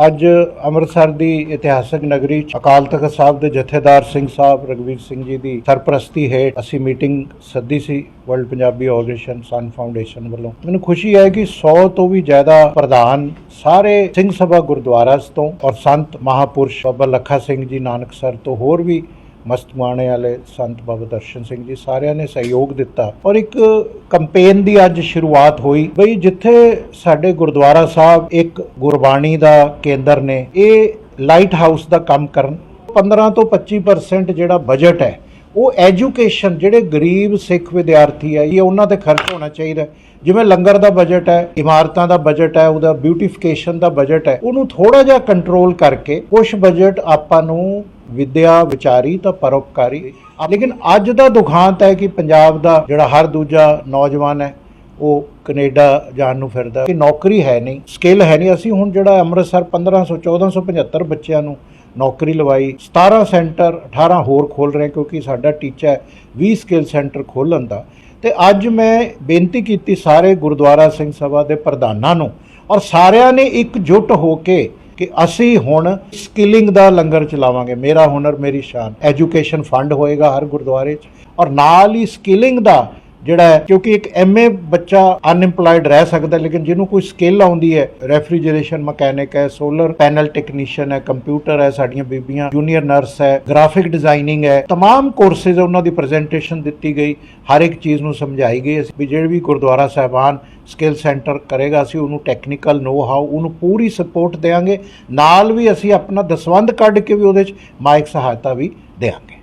ਅੱਜ ਅੰਮ੍ਰਿਤਸਰ ਦੀ ਇਤਿਹਾਸਕ ਨਗਰੀ ਅਕਾਲ ਤਖਤ ਸਾਹਿਬ ਦੇ ਜਥੇਦਾਰ ਸਿੰਘ ਸਾਹਿਬ ਰਗਵੀਰ ਸਿੰਘ ਜੀ ਦੀ ਸਰਪ੍ਰਸਤੀ ਹੇਠ ਅਸੀਂ ਮੀਟਿੰਗ ਸੱਦੀ ਸੀ world Punjabi organisation Sun Foundation ਵੱਲੋਂ। ਮੈਨੂੰ ਖੁਸ਼ੀ ਹੈ ਕਿ 100 ਤੋਂ ਵੀ ਜ਼ਿਆਦਾ ਪ੍ਰਧਾਨ ਸਾਰੇ ਸਿੰਘ ਸਭਾ ਗੁਰਦੁਆਰਾ ਤੋਂ ਔਰ ਸੰਤ ਮਹਾਪੁਰਸ਼ ਬਾਬਾ ਲੱਖਾ ਸਿੰਘ ਜੀ ਨਾਨਕਸਰ ਤੋਂ ਹੋਰ ਵੀ ਮਸਤਮਾਣੇ ਵਾਲੇ ਸੰਤ ਬਾਬਾ ਦਰਸ਼ਨ ਸਿੰਘ ਜੀ ਸਾਰਿਆਂ ਨੇ ਸਹਿਯੋਗ ਦਿੱਤਾ। ਔਰ ਇੱਕ ਕੰਪੇਨ ਦੀ ਅੱਜ ਸ਼ੁਰੂਆਤ ਹੋਈ। ਬਈ ਜਿੱਥੇ ਸਾਡੇ ਗੁਰਦੁਆਰਾ ਸਾਹਿਬ ਇੱਕ ਗੁਰਬਾਣੀ ਦਾ ਕੇਂਦਰ ਨੇ, ਇਹ ਲਾਈਟ ਹਾਊਸ ਦਾ ਕੰਮ ਕਰਨ 15 ਤੋਂ 25% ਜਿਹੜਾ ਬਜਟ ਹੈ ਉਹ ਐਜੂਕੇਸ਼ਨ ਜਿਹੜੇ ਗਰੀਬ ਸਿੱਖ ਵਿਦਿਆਰਥੀ ਹੈ ਇਹ ਉਹਨਾਂ ਤੇ ਖਰਚ ਹੋਣਾ ਚਾਹੀਦਾ। ਜਿਵੇਂ ਲੰਗਰ ਦਾ ਬਜਟ ਹੈ, ਇਮਾਰਤਾਂ ਦਾ ਬਜਟ ਹੈ, ਉਹਦਾ ਬਿਊਟੀਫਿਕੇਸ਼ਨ ਦਾ ਬਜਟ ਹੈ, ਉਹਨੂੰ ਥੋੜਾ ਜਿਹਾ ਕੰਟਰੋਲ ਕਰਕੇ ਕੁਝ ਬਜਟ ਆਪਾਂ ਨੂੰ ਵਿਦਿਆ ਵਿਚਾਰੀ ਤਾਂ ਪਰੋਪਕਾਰੀ ਲੇਕਿਨ ਅੱਜ ਦਾ ਦੁਖਾਂਤ ਹੈ ਕਿ ਪੰਜਾਬ ਦਾ ਜਿਹੜਾ ਹਰ ਦੂਜਾ ਨੌਜਵਾਨ ਹੈ, ਉਹ ਕੈਨੇਡਾ ਜਾਣ ਨੂੰ ਫਿਰਦਾ ਕਿ ਨੌਕਰੀ ਹੈ ਨਹੀਂ, ਸਕਿੱਲ ਹੈ ਨਹੀਂ। ਅਸੀਂ ਹੁਣ ਜਿਹੜਾ ਅੰਮ੍ਰਿਤਸਰ 1500 1475 ਬੱਚਿਆਂ ਨੂੰ ਨੌਕਰੀ ਲਵਾਈ। 17 ਸੈਂਟਰ 18 ਹੋਰ ਖੋਲ ਰਹੇ ਕਿਉਂਕਿ ਸਾਡਾ ਟੀਚਾ ਹੈ 20 ਸਕਿੱਲ ਸੈਂਟਰ ਖੋਲਣ ਦਾ। ਤੇ ਅੱਜ ਮੈਂ ਬੇਨਤੀ ਕੀਤੀ ਸਾਰੇ ਗੁਰਦੁਆਰਾ ਸਿੰਘ ਸਭਾ ਦੇ ਪ੍ਰਧਾਨਾਂ ਨੂੰ ਔਰ ਸਾਰਿਆਂ ਨੇ ਇਕਜੁੱਟ ਹੋ ਕੇ ਕਿ ਅਸੀਂ ਹੁਣ ਸਕਿਲਿੰਗ ਦਾ ਲੰਗਰ ਚਲਾਵਾਂਗੇ। ਮੇਰਾ ਹੁਨਰ, ਮੇਰੀ ਸ਼ਾਨ। ਐਜੂਕੇਸ਼ਨ ਫੰਡ ਹੋਏਗਾ ਹਰ ਗੁਰਦੁਆਰੇ 'ਚ। ਔਰ ਨਾਲ ਹੀ ਸਕਿਲਿੰਗ ਦਾ ਜਿਹੜਾ ਹੈ ਕਿਉਂਕਿ ਇੱਕ ਐਮਏ ਬੱਚਾ ਅਨਇੰਪਲੋਇਡ ਰਹਿ ਸਕਦਾ ਹੈ, ਲੇਕਿਨ ਜਿਹਨੂੰ ਕੋਈ ਸਕਿੱਲ ਆਉਂਦੀ ਹੈ ਰੈਫਰੀਜਰੇਸ਼ਨ ਮਕੈਨਿਕ ਹੈ ਸੋਲਰ ਪੈਨਲ ਟੈਕਨੀਸ਼ੀਅਨ ਹੈ ਕੰਪਿਊਟਰ ਹੈ ਸਾਡੀਆਂ ਬੀਬੀਆਂ ਜੂਨੀਅਰ ਨਰਸ ਹੈ ਗ੍ਰਾਫਿਕ ਡਿਜ਼ਾਈਨਿੰਗ ਹੈ तमाम ਕੋਰਸਸ ਉਹਨਾਂ ਦੀ ਪ੍ਰੈਜੈਂਟੇਸ਼ਨ ਦਿੱਤੀ ਗਈ ਹਰ ਇੱਕ ਚੀਜ਼ ਨੂੰ ਸਮਝਾਈ ਗਈ ਅਸੀਂ ਵੀ ਜਿਹੜੇ ਵੀ ਗੁਰਦੁਆਰਾ ਸਾਹਿਬਾਨ ਸਕਿੱਲ ਸੈਂਟਰ ਕਰੇਗਾ ਅਸੀਂ ਉਹਨੂੰ ਟੈਕਨੀਕਲ ਨੋ ਹਾਊ ਉਹਨੂੰ ਪੂਰੀ ਸਪੋਰਟ ਦੇਵਾਂਗੇ ਨਾਲ ਵੀ ਅਸੀਂ ਆਪਣਾ ਦਸਵੰਧ ਕੱਢ ਕੇ ਵੀ ਉਹਦੇ 'ਚ ਮਾਇਕ ਸਹਾਇਤਾ ਵੀ ਦੇਵਾਂਗੇ